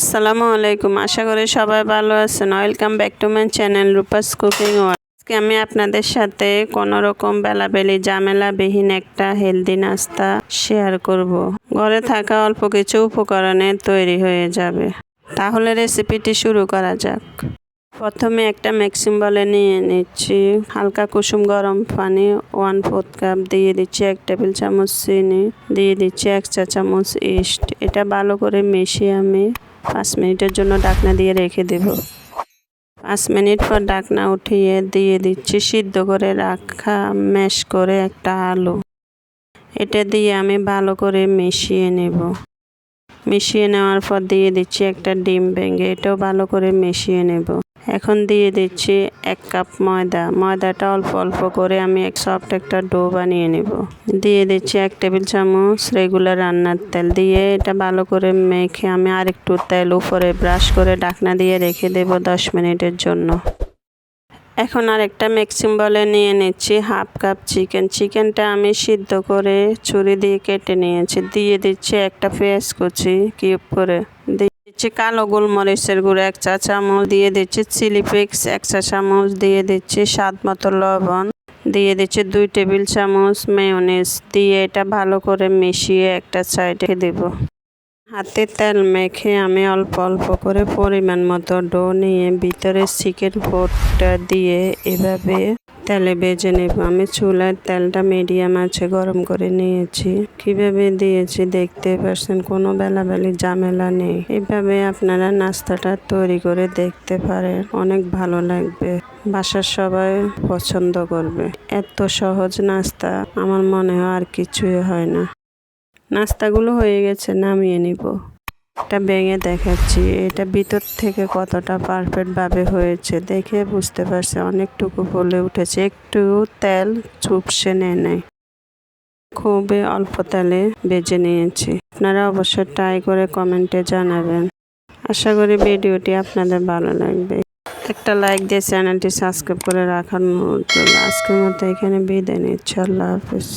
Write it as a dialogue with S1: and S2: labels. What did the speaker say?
S1: আসসালামু আলাইকুম। আশা করি সবাই ভালো আছেন। Welcome back to my channel Rupa's cooking আজকে আমি আপনাদের সাথে কোনো রকম বেলাবেলি, ঝামেলাবিহীন একটা হেলদি নাস্তা শেয়ার করব। ঘরে থাকা অল্প কিছু উপকরণে তৈরি হয়ে যাবে। তাহলে রেসিপিটি শুরু করা যাক। প্রথমে একটা ম্যাক্সিম বলে নিয়ে নিচ্ছি। হালকা কুসুম গরম পানি ওয়ান ফোর্থ কাপ দিয়ে দিচ্ছি এক টেবিল চামচ চিনি, দিয়ে দিচ্ছি এক চা চামচ ইস্ট এটা ভালো করে মিশিয়ে আমি পাঁচ মিনিটের জন্য ডাকনা দিয়ে রেখে দেব। পাঁচ মিনিট পর ডাকনা উঠিয়ে দিয়ে দিচ্ছি সিদ্ধ করে রাখা ম্যাশ করে একটা আলু। এটা দিয়ে আমি ভালো করে মিশিয়ে নেব। মিশিয়ে নেওয়ার পর দিয়ে দিচ্ছি একটা ডিম ভেঙে, এটাও ভালো করে মিশিয়ে নেব। এখন দিয়ে দিচ্ছি এক কাপ ময়দা। ময়দাটা অল্প অল্প করে আমি এক সফট একটা ডো বানিয়ে নেব। দিয়ে দিচ্ছি এক টেবিল চামচ রেগুলার রান্নার তেল। দিয়ে এটা ভালো করে মেখে আমি আরেকটু তেল উপরে ব্রাশ করে ঢাকনা দিয়ে রেখে দেব দশ মিনিটের জন্য। এখন আরেকটা মিক্সিং বলে নিয়ে নিচ্ছি হাফ কাপ চিকেন চিকেনটা আমি সিদ্ধ করে ছুরি দিয়ে কেটে নিয়েছি। দিয়ে দিচ্ছি একটা পেঁয়াজ কুচি কিউব করে। দিচ্ছি, কালো গোলমরিচের গুঁড়ো, এক চা চামচ দিয়ে দিচ্ছি, চিলি ফ্লেক্স, এক চা চামচ দিয়ে দিচ্ছি, স্বাদ মতো লবণ দিয়ে দিচ্ছি, দুই টেবিল চামচ মেয়নিজ দিয়ে এটা ভালো করে মিশিয়ে একটা সাইডে দেব। হাতে তেল মেখে আমি অল্প অল্প করে পরিমাণ মতো ডো নিয়ে ভিতরে চিকেন পোটটা দিয়ে এভাবে তেলে বেজে নেব। আমি চুলার তেলটা মিডিয়াম আছে, গরম করে নিয়েছি। কীভাবে দিয়েছি দেখতে পারছেন? কোনো বেলাবেলি ঝামেলা নেই। এভাবে আপনারা নাস্তাটা তৈরি করে দেখতে পারেন। অনেক ভালো লাগবে। বাসার সবাই পছন্দ করবে। এত সহজ নাস্তা, আমার মনে হয় আর কিছুই হয় না। নাস্তাগুলো হয়ে গেছে, নামিয়ে নিব। এটা ভেঙে দেখাচ্ছি। এটা ভিতর থেকে কতটা পারফেক্টভাবে হয়েছে দেখে বুঝতে পারছে। অনেকটুকু বলে উঠেছে। একটু তেল চুপসে নেয় নেয় খুবই অল্প তেলে বেজে নিয়েছি। আপনারা অবশ্যই ট্রাই করে কমেন্টে জানাবেন। আশা করি ভিডিওটি আপনাদের ভালো লাগবে। একটা লাইক দিয়ে চ্যানেলটি সাবস্ক্রাইব করে রাখার অনুরোধ আজকের মতো এখানে বিদায় নিচ্ছি। আল্লাহ হাফিজ।